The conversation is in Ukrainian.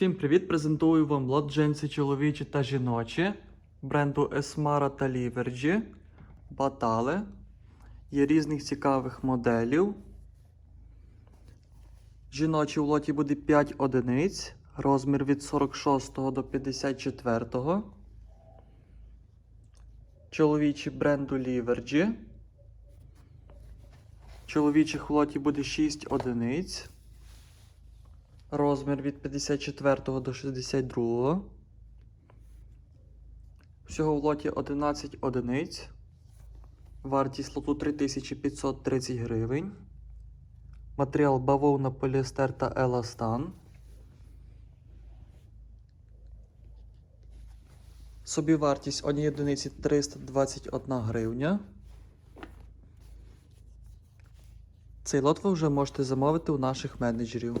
Всім привіт! Презентую вам джинси чоловічі та жіночі бренду Esmara та Livergy. Батали. Є різних цікавих моделів. Жіночі в лоті буде 5 одиниць. Розмір від 46 до 54. Чоловічі бренду Livergy. Чоловічих в лоті буде 6 одиниць. Розмір від 54 до 62. Всього в лоті 11 одиниць. Вартість лоту 3530 гривень. Матеріал бавовна, поліестер та еластан. Собівартість однієї одиниці 321 гривня. Цей лот ви вже можете замовити у наших менеджерів.